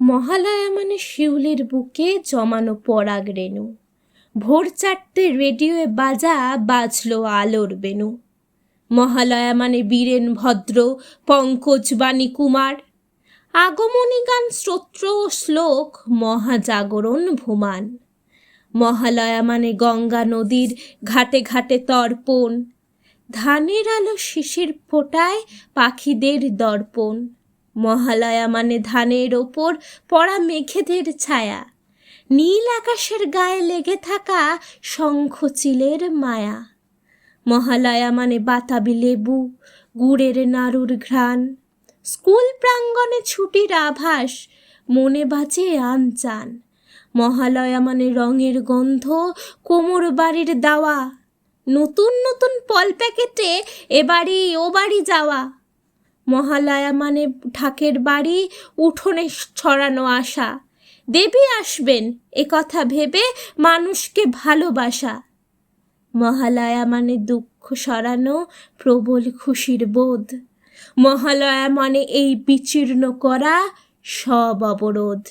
মহালয়া মানে শিউলির বুকে জমানো পরাগ রেণু। ভোর চারটে রেডিওয়ে বাজা বাজলো আলোর বেনু মহালয়া মানে বীরেন ভদ্র, পঙ্কজ বাণী কুমার। আগমনী গান স্তোত্র ও শ্লোক মহাজাগরণ ভুমান। মহালয়া মানে গঙ্গা নদীর ঘাটে ঘাটে তর্পণ। ধানের আলো শিশির ফোটায় পাখিদের দর্পণ। মহালয়া মানে ধানের ওপর পড়া মেঘেদের ছায়া। নীল আকাশের গায়ে লেগে থাকা শঙ্খচিলের মায়া। মহালয়া মানে বাতাবি লেবু, গুড়ের নাড়ুর ঘ্রাণ। স্কুল প্রাঙ্গণে ছুটির আভাস, মনে বাঁচে আনচান। মহালয়া মানে রঙের গন্ধ, কোমর বাড়ির দাওয়া। নতুন নতুন পল প্যাকেটে এ ও বাড়ি যাওয়া। মহালয়া মানে ঢাকের বাড়ি, উঠোনে ছড়ানো আশা। দেবী আসবেন, এ কথা ভেবে মানুষকে ভালোবাসা। মহালয়া মানে দুঃখ সরানো, প্রবল খুশির বোধ। মহালয়া মানে এই বিচীর্ণ করা সব অবরোধ।